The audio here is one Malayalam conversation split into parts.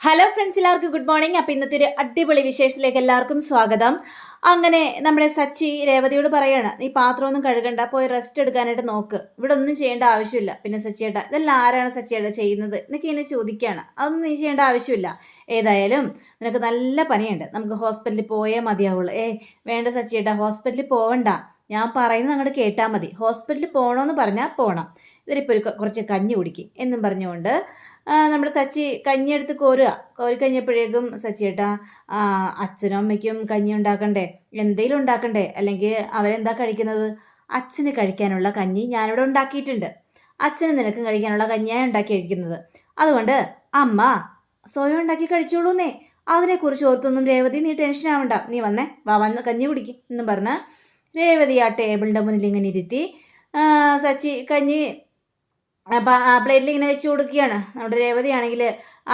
ഹലോ ഫ്രണ്ട്സ് എല്ലാവർക്കും ഗുഡ് മോർണിംഗ് അപ്പോൾ ഇന്നത്തെ ഒരു അടിപൊളി വിശേഷത്തിലേക്ക് എല്ലാവർക്കും സ്വാഗതം. അങ്ങനെ നമ്മുടെ സച്ചി രേവതിയോട് പറയാണ് നീ പാത്രമൊന്നും കഴുകണ്ട പോയി റെസ്റ്റ് എടുക്കാനായിട്ട് നോക്ക്. ഇവിടെ ഒന്നും ചെയ്യേണ്ട ആവശ്യമില്ല. പിന്നെ സച്ചിയേട്ട ഇതെല്ലാം ആരാണ് സച്ചിയേട്ട ചെയ്യുന്നത്? എന്നൊക്കെ ഇങ്ങനെ ചോദിക്കുകയാണ് അതൊന്നും നീ ചെയ്യേണ്ട ആവശ്യമില്ല. ഏതായാലും നിനക്ക് നല്ല പനിയുണ്ട്. നമുക്ക് ഹോസ്പിറ്റലിൽ പോയേ മതിയാവുള്ളൂ. ഏ വേണ്ട സച്ചിയേട്ട ഹോസ്പിറ്റലിൽ പോവണ്ട. ഞാൻ പറയുന്നത് അങ്ങോട്ട് കേട്ടാൽ മതി. ഹോസ്പിറ്റലിൽ പോകണമെന്ന് പറഞ്ഞാൽ പോകണം ഇതിലിപ്പോൾ ഒരു കുറച്ച് കഞ്ഞി കുടിക്കും എന്നും പറഞ്ഞുകൊണ്ട് നമ്മുടെ സച്ചി കഞ്ഞി എടുത്ത് കോരുക. കോരി കഴിഞ്ഞപ്പോഴേക്കും സച്ചി ഏട്ടാ അച്ഛനും അമ്മയ്ക്കും കഞ്ഞി ഉണ്ടാക്കണ്ടേ? എന്തെങ്കിലും ഉണ്ടാക്കണ്ടേ? അല്ലെങ്കിൽ അവരെന്താ കഴിക്കുന്നത്? അച്ഛന് കഴിക്കാനുള്ള കഞ്ഞി ഞാനിവിടെ ഉണ്ടാക്കിയിട്ടുണ്ട്. അച്ഛന് നിനക്കും കഴിക്കാനുള്ള കഞ്ഞിയാണ് ഉണ്ടാക്കി കഴിക്കുന്നത് അതുകൊണ്ട് അമ്മ സ്വയം ഉണ്ടാക്കി കഴിച്ചോളൂന്നേ. അതിനെക്കുറിച്ച് ഓർത്തൊന്നും രേവതി നീ ടെൻഷൻ ആവണ്ട നീ വന്നേ വാ വന്ന് കഞ്ഞി കുടിക്കും എന്നും പറഞ്ഞ് രേവതി ആ ടേബിളിന്റെ മുന്നിൽ ഇങ്ങനെ ഇരുത്തി സച്ചി കഞ്ഞി പ്ലേറ്റിൽ ഇങ്ങനെ വെച്ച് കൊടുക്കുകയാണ്. നമ്മുടെ രേവതി ആണെങ്കിൽ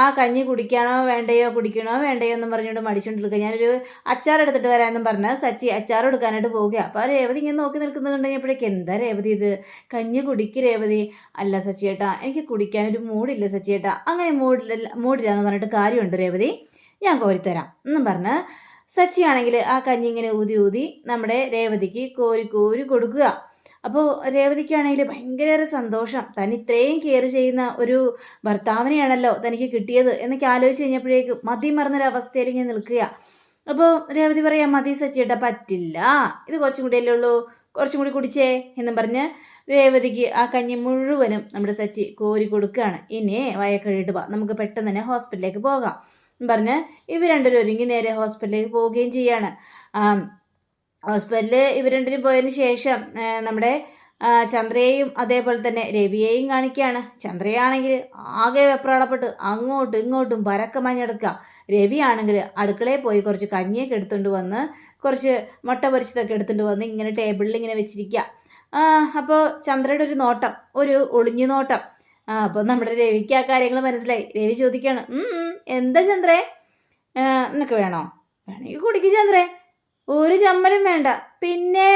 ആ കഞ്ഞി കുടിക്കാനോ വേണ്ടയോ കുടിക്കണോ വേണ്ടയോ എന്നും പറഞ്ഞുകൊണ്ട് മടിച്ചുകൊണ്ട് നിൽക്കുക. ഞാനൊരു അച്ചാർ എടുത്തിട്ട് വരാമെന്നും പറഞ്ഞ് സച്ചി അച്ചാർ എടുക്കാനായിട്ട് പോവുക അപ്പോൾ ആ രേവതി ഇങ്ങനെ നോക്കി നിൽക്കുന്നത് കണ്ടുകഴിഞ്ഞപ്പോഴേക്ക് എന്താ രേവതി ഇത്? കഞ്ഞി കുടിക്ക് രേവതി. അല്ല സച്ചി ചേട്ടാ എനിക്ക് കുടിക്കാനൊരു മൂടില്ല സച്ചി ചേട്ടാ അങ്ങനെ മൂടില്ല മൂടില്ല എന്ന് പറഞ്ഞിട്ട് കാര്യമുണ്ട് രേവതി. ഞാൻ കോരിത്തരാം എന്നും പറഞ്ഞ് സച്ചി ആണെങ്കിൽ ആ കഞ്ഞി ഇങ്ങനെ ഊതി ഊതി നമ്മുടെ രേവതിക്ക് കോരി കോരി കൊടുക്കുക. അപ്പോൾ രേവതിക്കാണെങ്കിൽ ഭയങ്കര സന്തോഷം. താൻ ഇത്രയും കെയർ ചെയ്യുന്ന ഒരു ഭർത്താവിനെയാണല്ലോ തനിക്ക് കിട്ടിയത് എന്നൊക്കെ ആലോചിച്ച് കഴിഞ്ഞപ്പോഴേക്കും മതി മറന്നൊരവസ്ഥയിൽ ഇങ്ങനെ നിൽക്കുക. അപ്പോൾ രേവതി പറയാം മതി സച്ചിയേട്ടാ പറ്റില്ല. ഇത് കുറച്ചും കൂടിയല്ലേ ഉള്ളൂ. കുറച്ചും കൂടി കുടിച്ചേ എന്നും പറഞ്ഞ് രേവതിക്ക് ആ കഞ്ഞി മുഴുവനും നമ്മുടെ സച്ചി കോരി കൊടുക്കുകയാണ്. ഇനി വയക്കഴിയിട്ട് വാ. നമുക്ക് പെട്ടെന്ന് തന്നെ ഹോസ്പിറ്റലിലേക്ക് പോകാം. പറഞ്ഞ് ഇവർ രണ്ടുപേരും ഒരുങ്ങി നേരെ ഹോസ്പിറ്റലിലേക്ക് പോവുകയും ചെയ്യാണ്. ഹോസ്പിറ്റലിൽ ഇവർ രണ്ടിനും പോയതിന് ശേഷം നമ്മുടെ ചന്ദ്രയെയും അതേപോലെ തന്നെ രവിയെയും കാണിക്കുകയാണ്. ചന്ദ്രയാണെങ്കിൽ ആകെ വെപ്രാളപ്പെട്ട് അങ്ങോട്ടും ഇങ്ങോട്ടും പരക്ക മഞ്ഞെടുക്കുക. രവിയാണെങ്കിൽ അടുക്കളയിൽ പോയി കുറച്ച് കഞ്ഞിയൊക്കെ എടുത്തുകൊണ്ട് വന്ന് കുറച്ച് മുട്ട പൊരിച്ചതൊക്കെ എടുത്തുകൊണ്ട് വന്ന് ഇങ്ങനെ ടേബിളിൽ ഇങ്ങനെ വെച്ചിരിക്കുക. അപ്പോൾ ചന്ദ്രയുടെ ഒരു നോട്ടം ഒരു ഒളിഞ്ഞു നോട്ടം. ആ അപ്പോൾ നമ്മുടെ രവിക്ക് ആ കാര്യങ്ങൾ മനസ്സിലായി. രവി ചോദിക്കുകയാണ് "ഉം, ഉം, എന്താ ചന്ദ്രേ? നിനക്ക് വേണോ? വേണമെങ്കിൽ കുടിക്ക് ചന്ദ്രേ. ഒരു ചമ്മലും വേണ്ട. പിന്നെ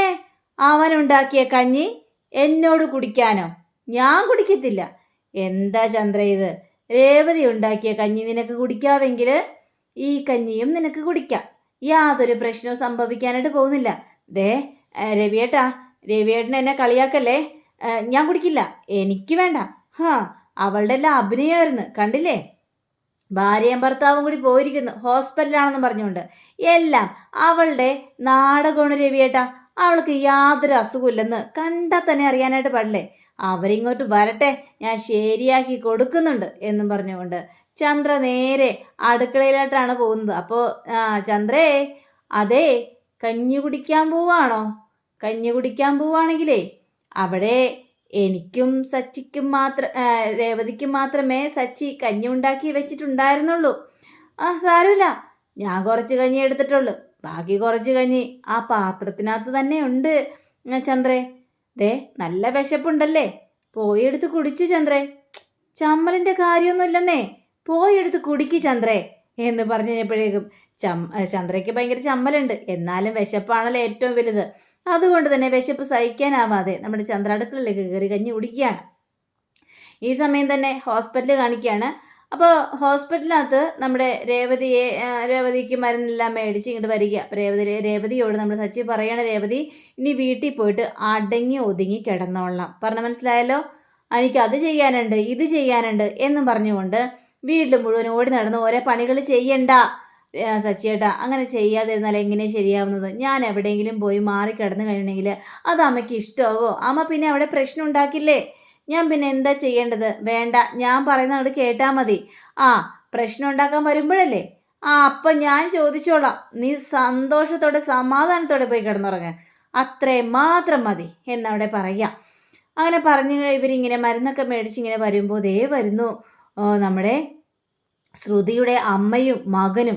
അവൻ ഉണ്ടാക്കിയ കഞ്ഞി എന്നോട് കുടിക്കാനോ? ഞാൻ കുടിക്കത്തില്ല. എന്താ ചന്ദ്ര ഇത്? രേവതി ഉണ്ടാക്കിയ കഞ്ഞി നിനക്ക് കുടിക്കാമെങ്കിൽ ഈ കഞ്ഞിയും നിനക്ക് കുടിക്കാം. യാതൊരു പ്രശ്നവും സംഭവിക്കാനായിട്ട് പോകുന്നില്ല. ദേ രവിയേട്ടാ രവിയേട്ടൻ എന്നെ കളിയാക്കല്ലേ? ഞാൻ കുടിക്കില്ല. എനിക്ക് വേണ്ട. ഹാ അവളുടെ എല്ലാം അഭിനയമായിരുന്നു കണ്ടില്ലേ? ഭാര്യയും ഭർത്താവും കൂടി പോയിരിക്കുന്നു ഹോസ്പിറ്റലാണെന്ന് പറഞ്ഞുകൊണ്ട്. എല്ലാം അവളുടെ നാടകമാണ് രവിയേട്ടാ. അവൾക്ക് യാതൊരു അസുഖമില്ലെന്ന് കണ്ടാൽ തന്നെ അറിയാനായിട്ട് പാടില്ലേ? അവരിങ്ങോട്ട് വരട്ടെ ഞാൻ ശരിയാക്കി കൊടുക്കുന്നുണ്ട് എന്നും പറഞ്ഞുകൊണ്ട്. ചന്ദ്ര നേരെ അടുക്കളയിലോട്ടാണ് പോകുന്നത്. അപ്പോൾ ആ ചന്ദ്രേ അതെ കഞ്ഞി കുടിക്കാൻ പോവാണോ? കഞ്ഞി കുടിക്കാൻ പോവാണെങ്കിലേ അവിടെ എനിക്കും സച്ചിക്കും മാത്രം രേവതിക്കും മാത്രമേ സച്ചി കഞ്ഞി ഉണ്ടാക്കി വെച്ചിട്ടുണ്ടായിരുന്നുള്ളൂ. ആ സാരമില്ല. ഞാൻ കുറച്ച് കഞ്ഞി എടുത്തിട്ടുള്ളൂ. ബാക്കി കുറച്ച് കഞ്ഞി ആ പാത്രത്തിനകത്ത് തന്നെ ഉണ്ട് ചന്ദ്രേ. ദേ നല്ല വിശപ്പുണ്ടല്ലേ? പോയി എടുത്ത് കുടിച്ചു ചന്ദ്രേ. ചമ്മലിന്റെ കാര്യമൊന്നുമില്ലെന്നേ. പോയി എടുത്ത് കുടിക്കു ചന്ദ്രേ എന്ന് പറഞ്ഞു കഴിഞ്ഞപ്പോഴേക്കും ചം ചന്ദ്രയ്ക്ക് ഭയങ്കര ചമ്മലുണ്ട്. എന്നാലും വിശപ്പാണല്ലോ ഏറ്റവും വലുത്. അതുകൊണ്ട് തന്നെ വിശപ്പ് സഹിക്കാനാവാതെ നമ്മുടെ ചന്ദ്ര അടുക്കളയിലേക്ക് കയറി കഞ്ഞി കുടിക്കുകയാണ്. ഈ സമയം തന്നെ ഹോസ്പിറ്റലിൽ കാണിക്കുകയാണ്. അപ്പോൾ ഹോസ്പിറ്റലിനകത്ത് നമ്മുടെ രേവതിയെ രേവതിക്ക് മരുന്നെല്ലാം മേടിച്ച് ഇങ്ങോട്ട് വരിക. അപ്പോൾ രേവതി രേവതിയോട് നമ്മൾ സച്ചി പറയണ രേവതി ഇനി വീട്ടിൽ പോയിട്ട് അടങ്ങി ഒതുങ്ങി കിടന്നോളാം പറഞ്ഞ മനസ്സിലായല്ലോ? എനിക്ക് അത് ചെയ്യാനുണ്ട് ഇത് ചെയ്യാനുണ്ട് എന്നും പറഞ്ഞുകൊണ്ട് വീട്ടിൽ മുഴുവൻ ഓടി നടന്ന് ഓരോ പണികൾ ചെയ്യണ്ട. സച്ചിയേട്ടാ അങ്ങനെ ചെയ്യാതിരുന്നാൽ എങ്ങനെ ശരിയാവുന്നത്? ഞാൻ എവിടെയെങ്കിലും പോയി മാറി കിടന്നു കഴിഞ്ഞെങ്കിൽ അത് അമ്മയ്ക്ക് ഇഷ്ടമാകോ? അമ്മ പിന്നെ അവിടെ പ്രശ്നം ഉണ്ടാക്കില്ലേ? ഞാൻ പിന്നെ എന്താ ചെയ്യേണ്ടത്? വേണ്ട ഞാൻ പറയുന്ന അവിടെ കേട്ടാൽ മതി. ആ പ്രശ്നം ഉണ്ടാക്കാൻ വരുമ്പോഴല്ലേ? ആ അപ്പം ഞാൻ ചോദിച്ചോളാം. നീ സന്തോഷത്തോടെ സമാധാനത്തോടെ പോയി കിടന്നുറങ്ങ. അത്രേ മാത്രം മതി എന്നവിടെ പറയാം. അങ്ങനെ പറഞ്ഞ് ഇവരിങ്ങനെ മരുന്നൊക്കെ മേടിച്ചിങ്ങനെ വരുമ്പോൾ ദേ വരുന്നു. നമ്മുടെ ശ്രുതിയുടെ അമ്മയും മകനും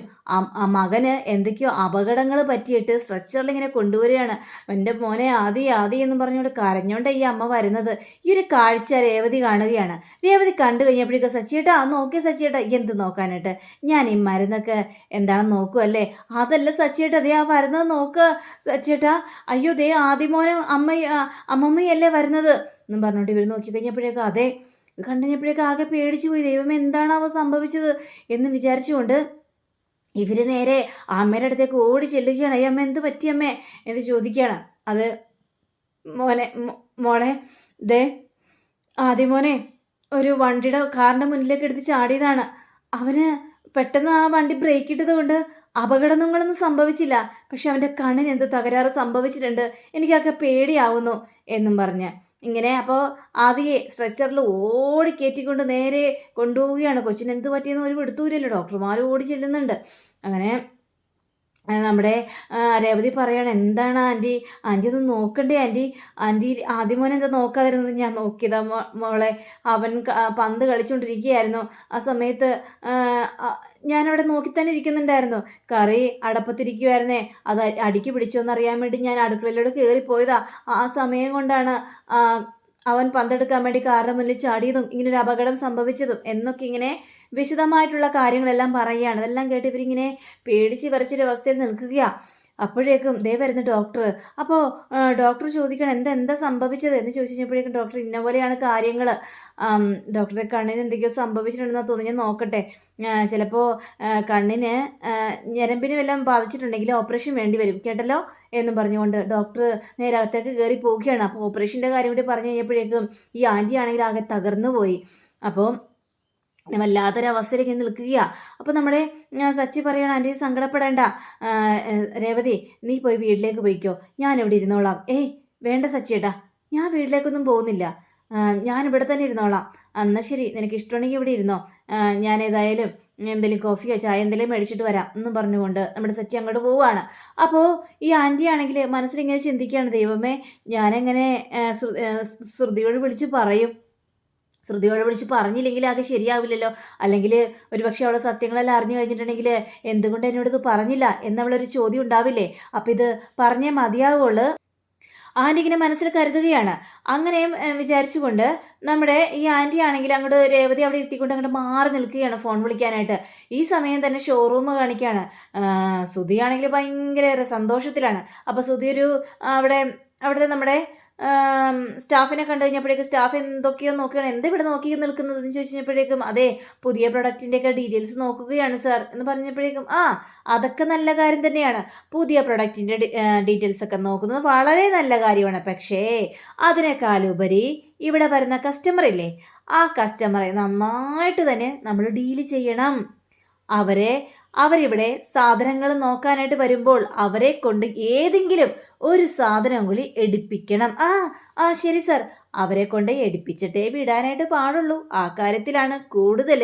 മകന് എന്തൊക്കെയോ അപകടങ്ങൾ പറ്റിയിട്ട് സ്ട്രെച്ചറിൽ ഇങ്ങനെ കൊണ്ടുവരികയാണ്. എന്റെ മോനെ ആദി ആദി എന്ന് പറഞ്ഞുകൊണ്ട് കരഞ്ഞുകൊണ്ട് ഈ അമ്മ വരുന്നത് ഈ ഒരു കാഴ്ച രേവതി കാണുകയാണ്. രേവതി കണ്ടു കഴിഞ്ഞപ്പോഴേക്കും സച്ചിയേട്ടാ നോക്കി സച്ചിയേട്ടാ എന്ത് നോക്കാനായിട്ട്? ഞാൻ ഈ മരുന്നൊക്കെ എന്താണെന്ന് നോക്കുമല്ലേ അതല്ല സച്ചിയേട്ടാ ദേ ആ വരുന്നത് നോക്കുക സച്ചിയേട്ടാ അയ്യോ ദേ ആദി മോനും അമ്മ അമ്മമ്മയല്ലേ വരുന്നത്? എന്നും പറഞ്ഞുകൊണ്ട് ഇവർ നോക്കി കഴിഞ്ഞപ്പോഴേക്കും അതെ ഇത് കണ്ടുകഴിഞ്ഞപ്പോഴേക്ക് ആകെ പേടിച്ചു പോയി ദൈവമേ അവ സംഭവിച്ചത് എന്ന് വിചാരിച്ചുകൊണ്ട് ഇവർ നേരെ അമ്മയുടെ അടുത്തേക്ക് ഓടി ചെല്ലുകയാണ്. ഈ അമ്മ എന്ത് പറ്റി അമ്മേ? എന്ന് ചോദിക്കുകയാണ്. അത് മോനെ മോളെ ദേ ആദ്യം മോനെ ഒരു വണ്ടിയുടെ കാറിന്റെ മുന്നിലേക്ക് എടുത്ത് ചാടിയതാണ്. അവന് പെട്ടെന്ന് ആ വണ്ടി ബ്രേക്ക് ഇട്ടത് കൊണ്ട് അപകടങ്ങളൊന്നും സംഭവിച്ചില്ല. പക്ഷെ അവന്റെ കണ്ണിന് എന്തോ തകരാറ് സംഭവിച്ചിട്ടുണ്ട്. എനിക്കൊക്കെ പേടിയാവുന്നു എന്നും പറഞ്ഞ്. ഇങ്ങനെ അപ്പോൾ ആദ്യേ സ്ട്രെച്ചറിൽ ഓടി കയറ്റിക്കൊണ്ട് നേരെ കൊണ്ടുപോവുകയാണ്. കൊച്ചിന് എന്ത് പറ്റിയെന്ന് ഒരു വിടുത്തൂരല്ലോ ഡോക്ടർമാർ ഓടി ചെല്ലുന്നുണ്ട്. അങ്ങനെ നമ്മുടെ രേവതി പറയാണ് എന്താണ് ആന്റി? ആന്റി ഒന്ന് നോക്കണ്ടേ ആന്റി? ആന്റി ആദ്യം മോനെ എന്താ നോക്കാതിരുന്നത്? ഞാൻ നോക്കിയതാ മോളെ. അവൻ പന്ത് കളിച്ചുകൊണ്ടിരിക്കുകയായിരുന്നു ആ സമയത്ത് ഞാനവിടെ നോക്കി തന്നെ ഇരിക്കുന്നുണ്ടായിരുന്നു. കറി അടപ്പത്തിരിക്കുമായിരുന്നേ അത് അടിക്ക് പിടിച്ചോ എന്നറിയാൻ വേണ്ടി ഞാൻ അടുക്കളയിലൂടെ കയറിപ്പോയതാ ആ സമയം കൊണ്ടാണ് അവൻ പന്തെടുക്കാൻ വേണ്ടി കാറിന് മുന്നിൽ ചാടിയതും ഇങ്ങനൊരു അപകടം സംഭവിച്ചതും എന്നൊക്കെ ഇങ്ങനെ വിശദമായിട്ടുള്ള കാര്യങ്ങളെല്ലാം പറയുകയാണ്. അതെല്ലാം കേട്ട് ഇവരിങ്ങനെ പേടിച്ച് വരച്ചൊരു അവസ്ഥയിൽ നിൽക്കുകയാ. അപ്പോഴേക്കും ദേ വരുന്ന ഡോക്ടർ അപ്പോൾ ഡോക്ടർ ചോദിക്കണം എന്താ എന്താ സംഭവിച്ചത്? എന്ന് ചോദിച്ചു കഴിഞ്ഞപ്പോഴേക്കും ഡോക്ടർ ഇന്ന പോലെയാണ് കാര്യങ്ങൾ ഡോക്ടറെ കണ്ണിന് എന്തൊക്കെയോ സംഭവിച്ചിട്ടുണ്ടെന്നാണ് തോന്നി ഞാൻ നോക്കട്ടെ. ചിലപ്പോൾ കണ്ണിന് ഞരമ്പിന് വല്ലതും ബാധിച്ചിട്ടുണ്ടെങ്കിൽ ഓപ്പറേഷൻ വേണ്ടി വരും. കേട്ടല്ലോ? എന്നും പറഞ്ഞുകൊണ്ട് ഡോക്ടർ നേരെ അകത്തേക്ക് കയറി പോവുകയാണ്. അപ്പോൾ ഓപ്പറേഷന്റെ കാര്യം കൂടി പറഞ്ഞു കഴിഞ്ഞപ്പോഴേക്കും ഈ ആന്റി ആണെങ്കിൽ ആകെ തകർന്നു പോയി അപ്പോൾ വല്ലാത്തൊരവസ്ഥയിലേക്ക് നിൽക്കുകയാ. അപ്പോൾ നമ്മുടെ സച്ചി പറയണം ആന്റി സങ്കടപ്പെടേണ്ട. രേവതി നീ പോയി വീട്ടിലേക്ക് പോയിക്കോ. ഞാൻ ഇവിടെ ഇരുന്നോളാം. ഏയ് വേണ്ട സച്ചിയേട്ടാ. ഞാൻ വീട്ടിലേക്കൊന്നും പോകുന്നില്ല. ഞാൻ ഇവിടെ തന്നെ ഇരുന്നോളാം. എന്നാൽ ശരി നിനക്ക് ഇഷ്ടമുണ്ടെങ്കിൽ ഇവിടെ ഇരുന്നോ. ഞാൻ ഏതായാലും എന്തെങ്കിലും കോഫിയോ ചായ എന്തെങ്കിലും മേടിച്ചിട്ട് വരാം എന്നും പറഞ്ഞുകൊണ്ട് നമ്മുടെ സച്ചി അങ്ങോട്ട് പോവുകയാണ്. അപ്പോൾ ഈ ആന്റി ആണെങ്കിൽ മനസ്സിലിങ്ങനെ ചിന്തിക്കുകയാണ് ദൈവമേ ഞാനെങ്ങനെ ശ്രുതിയോട് വിളിച്ച് പറയും? ശ്രുതിയോട് വിളിച്ച് പറഞ്ഞില്ലെങ്കിൽ ആകെ ശരിയാവില്ലല്ലോ. അല്ലെങ്കിൽ ഒരു പക്ഷേ അവളെ സത്യങ്ങളെല്ലാം അറിഞ്ഞു കഴിഞ്ഞിട്ടുണ്ടെങ്കിൽ എന്തുകൊണ്ട് എന്നോട് ഇത് പറഞ്ഞില്ല എന്നവളൊരു ചോദ്യം ഉണ്ടാവില്ലേ? അപ്പം ഇത് പറഞ്ഞേ മതിയാവുള്ളൂ. ആന്റി ഇങ്ങനെ മനസ്സിൽ കരുതുകയാണ്. അങ്ങനെയും വിചാരിച്ചുകൊണ്ട് നമ്മുടെ ഈ ആന്റി ആണെങ്കിൽ അങ്ങോട്ട് രേവതി അവിടെ എത്തിക്കൊണ്ട് അങ്ങോട്ട് മാറി നിൽക്കുകയാണ് ഫോൺ വിളിക്കാനായിട്ട്. ഈ സമയം തന്നെ ഷോറൂം കാണിക്കുകയാണ് സുധിയാണെങ്കിൽ ഭയങ്കര സന്തോഷത്തിലാണ്. അപ്പോൾ സുധി ഒരു അവിടെ അവിടുത്തെ നമ്മുടെ സ്റ്റാഫിനെ കണ്ടു കഴിഞ്ഞപ്പോഴേക്കും സ്റ്റാഫ് എന്തൊക്കെയോ നോക്കുകയാണ്. എന്താ ഇവിടെ നോക്കി നിൽക്കുന്നത് എന്ന് ചോദിച്ചു കഴിഞ്ഞപ്പോഴേക്കും അതെ പുതിയ പ്രൊഡക്റ്റിന്റെയൊക്കെ ഡീറ്റെയിൽസ് നോക്കുകയാണ് സാർ എന്ന് പറഞ്ഞപ്പോഴേക്കും ആ അതൊക്കെ നല്ല കാര്യം തന്നെയാണ്. പുതിയ പ്രൊഡക്റ്റിന്റെ ഡീറ്റെയിൽസ് ഒക്കെ നോക്കുന്നത് വളരെ നല്ല കാര്യമാണ്. പക്ഷേ അതിനേക്കാളുപരി ഇവിടെ വരുന്ന കസ്റ്റമർ ഇല്ലേ ആ കസ്റ്റമറെ നന്നായിട്ട് തന്നെ നമ്മൾ ഡീൽ ചെയ്യണം. അവരെ അവരിവിടെ സാധനങ്ങൾ നോക്കാനായിട്ട് വരുമ്പോൾ അവരെ കൊണ്ട് ഏതെങ്കിലും ഒരു സാധനം കൂടി എടുപ്പിക്കണം. ആ ആ ശരി സർ അവരെ കൊണ്ട് എടുപ്പിച്ചിട്ടേ വിടാനായിട്ട് പാടുള്ളൂ. ആ കാര്യത്തിലാണ് കൂടുതൽ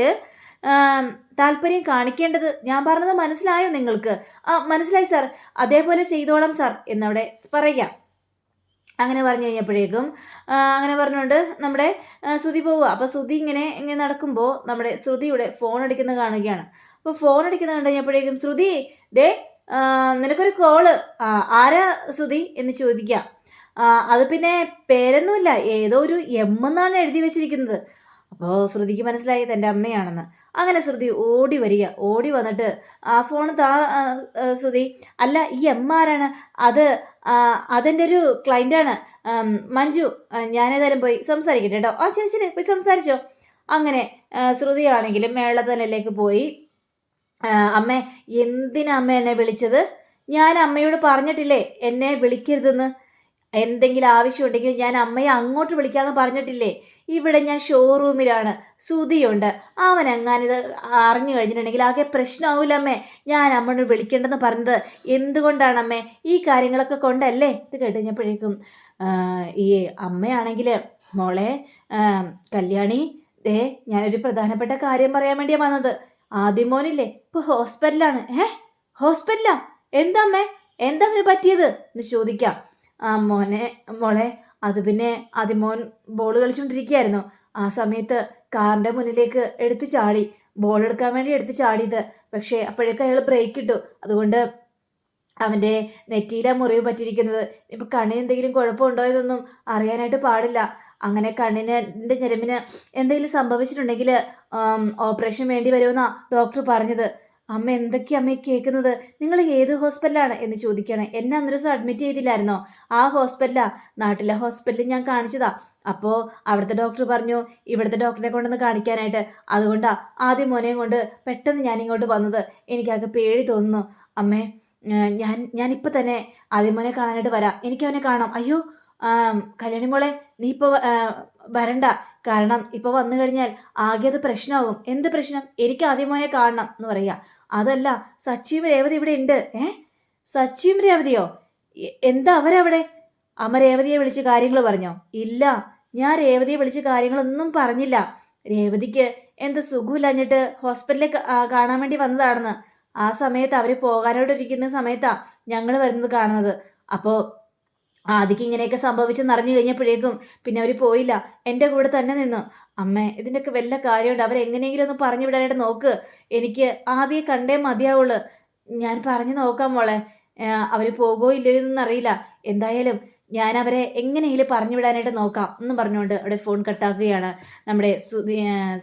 താല്പര്യം കാണിക്കേണ്ടത്. ഞാൻ പറഞ്ഞത് മനസ്സിലായോ നിങ്ങൾക്ക്? ആ മനസ്സിലായി സാർ അതേപോലെ ചെയ്തോളാം സാർ എന്നവിടെ പറയാം. അങ്ങനെ പറഞ്ഞു കഴിഞ്ഞപ്പോഴേക്കും അങ്ങനെ പറഞ്ഞുകൊണ്ട് നമ്മുടെ ശ്രുതി പോവുക. അപ്പോൾ ശ്രുതി ഇങ്ങനെ ഇങ്ങനെ നടക്കുമ്പോൾ നമ്മുടെ ശ്രുതിയുടെ ഫോൺ അടിക്കുന്നത് കാണുകയാണ്. അപ്പോൾ ഫോൺ അടിക്കുന്നത് കണ്ടു കഴിഞ്ഞപ്പോഴേക്കും ശ്രുതി ദേ നിനക്കൊരു കോൾ ആരാ ശ്രുതി? എന്ന് ചോദിക്കുക. അത് പിന്നെ പേരൊന്നുമില്ല. ഏതോ ഒരു എം എന്നാണ് എഴുതി വെച്ചിരിക്കുന്നത്. അപ്പോൾ ശ്രുതിക്ക് മനസ്സിലായി തന്റെ അമ്മയാണെന്ന്. അങ്ങനെ ശ്രുതി ഓടി വരിക. ഓടി വന്നിട്ട് ആ ഫോൺ താ ശ്രുതി അല്ല ഈ എം ആരാണ്? അത് അതെന്റെ ഒരു ക്ലൈന്റാണ് മഞ്ജു. ഞാനേതായാലും പോയി സംസാരിക്കട്ടെ കേട്ടോ. ആ ശരി ശരി. പോയി സംസാരിച്ചോ. അങ്ങനെ ശ്രുതിയാണെങ്കിലും മേളത്തനിലേക്ക് പോയി. അമ്മേ എന്തിനാ അമ്മ എന്നെ വിളിച്ചത്? ഞാൻ അമ്മയോട് പറഞ്ഞിട്ടില്ലേ എന്നെ വിളിക്കരുതെന്ന്? എന്തെങ്കിലും ആവശ്യമുണ്ടെങ്കിൽ ഞാൻ അമ്മയെ അങ്ങോട്ട് വിളിക്കാമെന്ന് പറഞ്ഞിട്ടില്ലേ? ഇവിടെ ഞാൻ ഷോറൂമിലാണ് സുതിയുണ്ട് അവൻ എങ്ങാനിത് അറിഞ്ഞു കഴിഞ്ഞിട്ടുണ്ടെങ്കിൽ ആകെ പ്രശ്നമാവില്ല അമ്മേ. ഞാൻ അമ്മയോട് വിളിക്കേണ്ടെന്ന് പറഞ്ഞത് എന്തുകൊണ്ടാണ് അമ്മേ ഈ കാര്യങ്ങളൊക്കെ കൊണ്ടല്ലേ? ഇത് കേട്ട് കഴിഞ്ഞപ്പോഴേക്കും ഈ അമ്മയാണെങ്കിൽ മോളെ കല്യാണി ദേ ഞാനൊരു പ്രധാനപ്പെട്ട കാര്യം പറയാൻ വേണ്ടിയാണ് വന്നത്. ആദ്യം മോനില്ലേ ഇപ്പോൾ ഹോസ്പിറ്റലാണ് ഏ? ഹോസ്പിറ്റലാ? എന്താ അമ്മേ? എന്താ അവന് പറ്റിയത്? എന്ന് ചോദിക്കാം. ആ മോനെ മോളെ അത് പിന്നെ ആദ്യം മോൻ ബോൾ കളിച്ചുകൊണ്ടിരിക്കുകയായിരുന്നു ആ സമയത്ത് കാറിന്റെ മുന്നിലേക്ക് എടുത്ത് ചാടി. ബോൾ എടുക്കാൻ വേണ്ടി എടുത്ത് ചാടിയത്. പക്ഷേ അപ്പോഴേക്കും അയാൾ ബ്രേക്ക് ഇട്ടു. അതുകൊണ്ട് അവന്റെ നെറ്റിയിലാ മുറിവ് പറ്റിയിരിക്കുന്നത്. ഇപ്പം കണ്ണിന് എന്തെങ്കിലും കുഴപ്പമുണ്ടോ എന്നൊന്നും അറിയാനായിട്ട് പാടില്ല. അങ്ങനെ കണ്ണിന്റെ ഞരമ്പിന് എന്തെങ്കിലും സംഭവിച്ചിട്ടുണ്ടെങ്കിൽ ഓപ്പറേഷൻ വേണ്ടി വരുമെന്നാണ് ഡോക്ടർ പറഞ്ഞത്. അമ്മ എന്തൊക്കെയാ അമ്മയെ കേൾക്കുന്നത്? നിങ്ങൾ ഏത് ഹോസ്പിറ്റലാണ്? എന്ന് ചോദിക്കണം എന്നെ അന്നൊരു ദിവസം അഡ്മിറ്റ് ചെയ്തില്ലായിരുന്നോ? ആ ഹോസ്പിറ്റലാ. നാട്ടിലെ ഹോസ്പിറ്റലിൽ ഞാൻ കാണിച്ചതാ. അപ്പോൾ അവിടുത്തെ ഡോക്ടർ പറഞ്ഞു ഇവിടുത്തെ ഡോക്ടറെ കൊണ്ടൊന്ന് കാണിക്കാനായിട്ട്. അതുകൊണ്ടാ ആദ്യം മോനെയും കൊണ്ട് പെട്ടെന്ന് ഞാൻ ഇങ്ങോട്ട് വന്നത്. എനിക്കാകെ പേടി തോന്നുന്നു. അമ്മേ ഞാൻ ഞാനിപ്പോൾ തന്നെ ആദ്യം മോനെ കാണാനായിട്ട് വരാം. എനിക്കവനെ കാണാം അയ്യോ കല്യാണി മോളെ നീ ഇപ്പോൾ വരണ്ട. കാരണം ഇപ്പോൾ വന്നു കഴിഞ്ഞാൽ ആകെ അത് പ്രശ്നമാകും. എന്ത് പ്രശ്നം? എനിക്ക് ആദ്യം മോനെ കാണണം എന്ന് പറയാ. അതല്ല സച്ചിയും രേവതി ഇവിടെ ഉണ്ട്. ഏ? സച്ചിയും രേവതിയോ? എന്താ അവരവിടെ? അമ്മ രേവതിയെ വിളിച്ച് കാര്യങ്ങൾ പറഞ്ഞോ? ഇല്ല ഞാൻ രേവതിയെ വിളിച്ച് കാര്യങ്ങളൊന്നും പറഞ്ഞില്ല. രേവതിക്ക് എന്ത് സുഖമില്ലഞ്ഞിട്ട് ഹോസ്പിറ്റലിൽ കാണാൻ വേണ്ടി വന്നതാണെന്ന്. ആ സമയത്ത് അവർ പോകാനോട് ഇരിക്കുന്ന സമയത്താണ് ഞങ്ങൾ വരുന്നത് കാണുന്നത്. അപ്പോൾ ആദ്യക്ക് ഇങ്ങനെയൊക്കെ സംഭവിച്ചെന്ന് അറിഞ്ഞു കഴിഞ്ഞപ്പോഴേക്കും പിന്നെ അവർ പോയില്ല. എന്റെ കൂടെ തന്നെ നിന്നു. അമ്മേ ഇതിന്റെയൊക്കെ വല്ല കാര്യമുണ്ട്? അവരെങ്ങനെയെങ്കിലും ഒന്ന് പറഞ്ഞു വിടാനായിട്ട് നോക്ക്. എനിക്ക് ആദ്യം കണ്ടേ മതിയാവുള്ളൂ. ഞാൻ പറഞ്ഞു നോക്കാം മോളെ. അവർ പോകുമോ ഇല്ലയോ എന്നൊന്നും അറിയില്ല. എന്തായാലും ഞാൻ അവരെ എങ്ങനെയെങ്കിലും പറഞ്ഞു വിടാനായിട്ട് നോക്കാം എന്ന് പറഞ്ഞുകൊണ്ട് അവിടെ ഫോൺ കട്ടാക്കുകയാണ്. നമ്മുടെ ശ്രുതി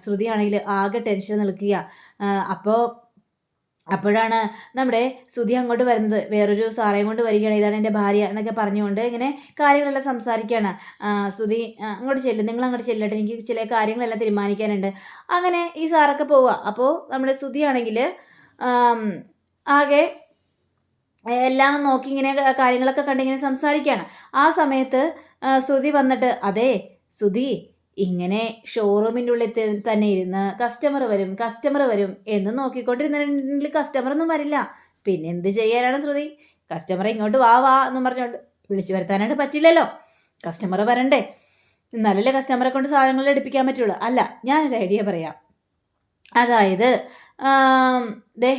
ശ്രുതിയാണെങ്കിൽ ആകെ ടെൻഷൻ നിൽക്കുക. അപ്പോൾ അപ്പോഴാണ് നമ്മുടെ സുധി അങ്ങോട്ട് വരുന്നത്. വേറൊരു സാറേയും കൊണ്ട് വരികയാണ്. ഇതാണ് എന്റെ ഭാര്യ എന്നൊക്കെ പറഞ്ഞുകൊണ്ട് ഇങ്ങനെ കാര്യങ്ങളെല്ലാം സംസാരിക്കുകയാണ്. സുധി അങ്ങോട്ട് ചെല്ലും. നിങ്ങൾ അങ്ങോട്ട് ചെല്ലട്ടെ. എനിക്ക് ചില കാര്യങ്ങളെല്ലാം തീരുമാനിക്കാനുണ്ട്. അങ്ങനെ ഈ സാറൊക്കെ പോവുക. അപ്പോൾ നമ്മുടെ ശ്രുതിയാണെങ്കിൽ ആകെ എല്ലാം നോക്കി ഇങ്ങനെ കാര്യങ്ങളൊക്കെ കണ്ടിങ്ങനെ സംസാരിക്കുകയാണ്. ആ സമയത്ത് സുധി വന്നിട്ട് അതെ ശ്രുതി ഇങ്ങനെ ഷോറൂമിന്റെ ഉള്ളിൽ തന്നെ ഇരുന്ന് കസ്റ്റമർ വരും കസ്റ്റമർ വരും എന്ന് നോക്കിക്കൊണ്ടിരുന്നിട്ടുണ്ടെങ്കിൽ കസ്റ്റമർ ഒന്നും വരില്ല. പിന്നെ എന്ത് ചെയ്യാനാണ് ശ്രുതി? കസ്റ്റമർ ഇങ്ങോട്ട് വാ വാ എന്ന് പറഞ്ഞുകൊണ്ട് വിളിച്ചു വരുത്താനായിട്ട് പറ്റില്ലല്ലോ. കസ്റ്റമർ വരണ്ടേ. എന്നാലല്ലേ കസ്റ്റമറെ കൊണ്ട് സാധനങ്ങൾ എടുപ്പിക്കാൻ പറ്റുള്ളൂ. അല്ല ഞാനൊരു ഐഡിയ പറയാം. അതായത് ദേ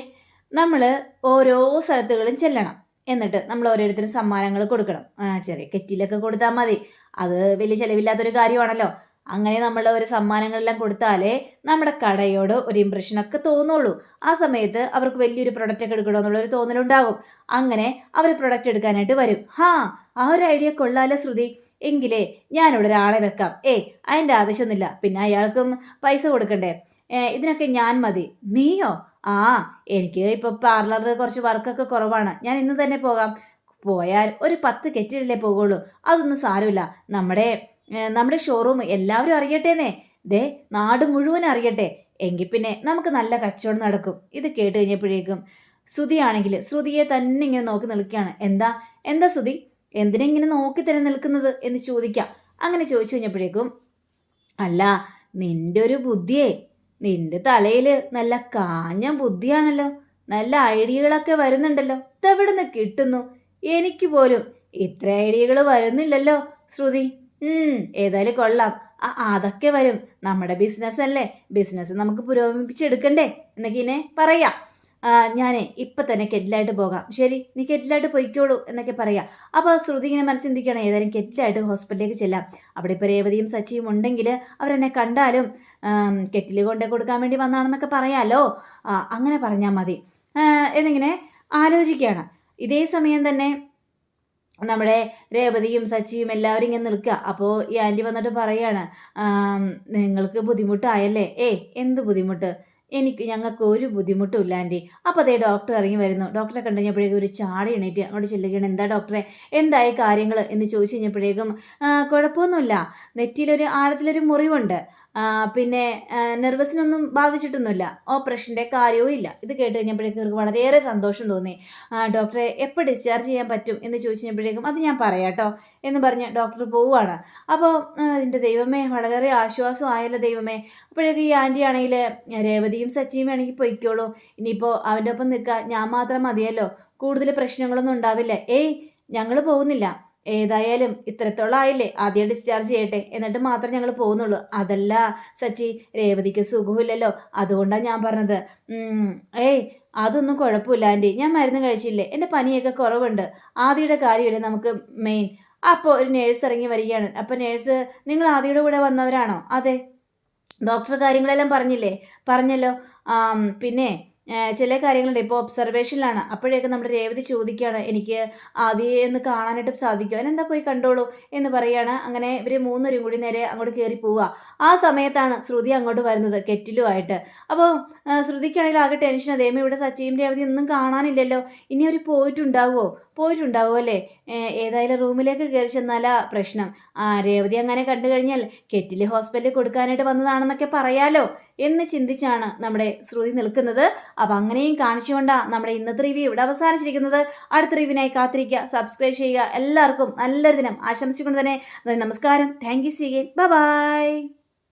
നമ്മൾ ഓരോ സ്ഥലത്തുകളും ചെല്ലണം. എന്നിട്ട് നമ്മൾ ഓരോരുത്തരും സമ്മാനങ്ങൾ കൊടുക്കണം. ചെറിയ കെറ്റിലൊക്കെ കൊടുത്താൽ മതി. അത് വലിയ ചിലവില്ലാത്തൊരു കാര്യമാണല്ലോ. അങ്ങനെ നമ്മൾ ഒരു സമ്മാനങ്ങളെല്ലാം കൊടുത്താലേ നമ്മുടെ കടയോട് ഒരു ഇമ്പ്രഷനൊക്കെ തോന്നുള്ളൂ. ആ സമയത്ത് അവർക്ക് വലിയൊരു പ്രൊഡക്റ്റ് ഒക്കെ എടുക്കണമെന്നുള്ളൊരു തോന്നലുണ്ടാകും. അങ്ങനെ അവർ പ്രൊഡക്റ്റ് എടുക്കാനായിട്ട് വരും. ഹാ ആ ഒരു ഐഡിയ കൊള്ളാലോ ശ്രുതി. എങ്കിലേ ഞാനിവിടെ ഒരാളെ വെക്കാം. ഏയ് അതിന്റെ ആവശ്യമൊന്നുമില്ല പിന്നെ അയാൾക്കും പൈസ കൊടുക്കണ്ടേ? ഇതിനൊക്കെ ഞാൻ മതി. നീയോ? ആ എനിക്ക് ഇപ്പോൾ പാർലറിൽ കുറച്ച് വർക്കൊക്കെ കുറവാണ്. ഞാൻ ഇന്ന് തന്നെ പോകാം. പോയാൽ ഒരു പത്ത് കെറ്റിലല്ലേ പോകുള്ളൂ അതൊന്നും സാരമില്ല. നമ്മുടെ നമ്മുടെ ഷോറൂം എല്ലാവരും അറിയട്ടേന്നേ. ദേ നാട് മുഴുവൻ അറിയട്ടെ. എങ്കിൽ പിന്നെ നമുക്ക് നല്ല കച്ചവടം നടക്കും. ഇത് കേട്ട് കഴിഞ്ഞപ്പോഴേക്കും ശ്രുതിയാണെങ്കിൽ ശ്രുതിയെ തന്നെ ഇങ്ങനെ നോക്കി നിൽക്കുകയാണ്. എന്താ? എന്താ ശ്രുതി? എന്തിനാ ഇങ്ങനെ നോക്കി തന്നെ നിൽക്കുന്നത് എന്ന് ചോദിക്കാം. അങ്ങനെ ചോദിച്ചു കഴിഞ്ഞപ്പോഴേക്കും അല്ല നിന്റെ ഒരു ബുദ്ധിയേ. നിന്റെ തലയിൽ നല്ല കാഞ്ഞ ബുദ്ധിയാണല്ലോ. നല്ല ഐഡിയകളൊക്കെ വരുന്നുണ്ടല്ലോ. ഇതെവിടെ നിന്ന് കിട്ടുന്നു? എനിക്ക് പോലും ഇത്ര ഐഡിയകൾ വരുന്നില്ലല്ലോ ശ്രുതി. ഏതായാലും കൊള്ളാം. ആ അതൊക്കെ വരും. നമ്മുടെ ബിസിനസ് അല്ലേ? ബിസിനസ് നമുക്ക് പുരോഗമിപ്പിച്ചെടുക്കണ്ടേ? എന്നൊക്കെ ഇനെ പറയാം. ഞാനേ ഇപ്പം തന്നെ കെറ്റിലായിട്ട് പോകാം. ശരി നീ കെറ്റിലായിട്ട് പോയിക്കോളൂ എന്നൊക്കെ പറയാം. അപ്പോൾ ശ്രുതി ഇങ്ങനെ മനസ്സിൽ ചിന്തിക്കണം ഏതായാലും കെറ്റിലായിട്ട് ഹോസ്പിറ്റലിലേക്ക് ചെല്ലാം. അവിടെ ഇപ്പോൾ രേവതിയും സച്ചിയും ഉണ്ടെങ്കിൽ അവരെന്നെ കണ്ടാലും കെറ്റിൽ കൊണ്ടേ കൊടുക്കാൻ വേണ്ടി വന്നാണെന്നൊക്കെ പറയാമല്ലോ അങ്ങനെ പറഞ്ഞാൽ മതി. എന്നിങ്ങനെ ആലോചിക്കുകയാണ്. ഇതേ സമയം തന്നെ നമ്മുടെ രേവതിയും സച്ചിയും എല്ലാവരും ഇങ്ങനെ നിൽക്കുക. അപ്പോൾ ഈ ആന്റി വന്നിട്ട് പറയാണ് ആം, നിങ്ങൾക്ക് ബുദ്ധിമുട്ടായല്ലേ? ഏ എന്ത് ബുദ്ധിമുട്ട്? എനിക്ക് ഞങ്ങൾക്ക് ഒരു ബുദ്ധിമുട്ടും ഇല്ല ആന്റി. അപ്പോൾ അതേ ഡോക്ടർ ഇറങ്ങി വരുന്നു. ഡോക്ടറെ കണ്ടു കഴിഞ്ഞപ്പോഴേക്കും ഒരു ചാടി എണീറ്റ് അങ്ങോട്ട് ചെല്ലുകയാണ്. എന്താ ഡോക്ടറെ എന്തായി കാര്യങ്ങൾ എന്ന് ചോദിച്ചു കഴിഞ്ഞപ്പോഴേക്കും "ആ, കുഴപ്പമൊന്നുമില്ല. നെറ്റിയിലൊരു ആഴത്തിലൊരു മുറിവുണ്ട്. പിന്നെ നെർവസിനൊന്നും ബാധിച്ചിട്ടൊന്നുമില്ല. ഓപ്പറേഷന്റെ കാര്യവും ഇല്ല. ഇത് കേട്ട് കഴിഞ്ഞപ്പോഴേക്കും ഇവർക്ക് വളരെയേറെ സന്തോഷം തോന്നി. ഡോക്ടറെ എപ്പോൾ ഡിസ്ചാർജ് ചെയ്യാൻ പറ്റും എന്ന് ചോദിച്ചു കഴിഞ്ഞപ്പോഴേക്കും അത് ഞാൻ പറയാം കേട്ടോ എന്ന് പറഞ്ഞ് ഡോക്ടർ പോവുകയാണ് അപ്പോൾ അതിന്റെ ദൈവമേ വളരെ ആശ്വാസം ആയല്ലോ ദൈവമേ. അപ്പോഴേക്കും ഈ ആന്റി ആണെങ്കിൽ രേവതിയും സച്ചിയും വേണമെങ്കിൽ പൊയ്ക്കോളൂ. ഇനിയിപ്പോൾ അവന്റെ ഒപ്പം നിൽക്കുക ഞാൻ മാത്രം മതിയല്ലോ. കൂടുതൽ പ്രശ്നങ്ങളൊന്നും ഉണ്ടാവില്ല. ഏയ് ഞങ്ങൾ പോകുന്നില്ല. ഏതായാലും ഇത്രത്തോളം ആയില്ലേ ആദ്യം ഡിസ്ചാർജ് ചെയ്യട്ടെ. എന്നിട്ട് മാത്രം ഞങ്ങൾ പോകുന്നുള്ളൂ. അതല്ല സച്ചി രേവതിക്ക് സുഖമില്ലല്ലോ. അതുകൊണ്ടാണ് ഞാൻ പറഞ്ഞത്. ഏയ് അതൊന്നും കുഴപ്പമില്ല ആന്റി ഞാൻ മരുന്ന് കഴിച്ചില്ലേ? എന്റെ പനിയൊക്കെ കുറവുണ്ട്. ആദ്യയുടെ കാര്യമില്ല നമുക്ക് മെയിൻ അപ്പോൾ ഒരു നേഴ്സ് ഇറങ്ങി വരികയാണ്. അപ്പോൾ നേഴ്സ് നിങ്ങൾ ആദ്യയുടെ കൂടെ വന്നവരാണോ? അതെ. ഡോക്ടർ കാര്യങ്ങളെല്ലാം പറഞ്ഞില്ലേ? പറഞ്ഞല്ലോ. പിന്നെ ചില കാര്യങ്ങളുണ്ട്. ഇപ്പോൾ ഒബ്സർവേഷനിലാണ് അപ്പോഴേക്കും നമ്മുടെ രേവതി ചോദിക്കുകയാണ് എനിക്ക് ആദ്യം ഒന്ന് കാണാനായിട്ട് സാധിക്കും അതിനെന്താ പോയി കണ്ടോളൂ എന്ന് പറയുകയാണ് അങ്ങനെ ഇവർ മൂന്നുപേരും കൂടി നേരെ അങ്ങോട്ട് കയറി പോവുക. ആ സമയത്താണ് ശ്രുതി അങ്ങോട്ട് വരുന്നത് കെറ്റിലുമായിട്ട്. അപ്പോൾ ശ്രുതിക്കാണെങ്കിൽ ആകെ ടെൻഷൻ അതേമേ ഇവിടെ സച്ചിയും രേവതി ഒന്നും കാണാനില്ലല്ലോ. ഇനി അവർ പോയിട്ടുണ്ടാവുമോ? പോയിട്ടുണ്ടാവുമോ അല്ലേ? ഏതായാലും റൂമിലേക്ക് കയറി ചെന്നാലാ പ്രശ്നം. ആ രേവതി അങ്ങനെ കണ്ടു കഴിഞ്ഞാൽ കെറ്റിൽ ഹോസ്പിറ്റലിൽ കൊടുക്കാനായിട്ട് വന്നതാണെന്നൊക്കെ പറയാലോ എന്ന് ചിന്തിച്ചാണ് നമ്മുടെ ശ്രുതി നിൽക്കുന്നത്. അപ്പം അങ്ങനെയും കാണിച്ചുകൊണ്ടാണ് നമ്മുടെ ഇന്നത്തെ റിവ്യൂ ഇവിടെ അവസാനിച്ചിരിക്കുന്നത്. അടുത്ത റിവ്യൂവിനായി കാത്തിരിക്കുക സബ്സ്ക്രൈബ് ചെയ്യുക. എല്ലാവർക്കും നല്ലൊരു ദിനം ആശംസിച്ചുകൊണ്ട് തന്നെ നമസ്കാരം. Thank you C by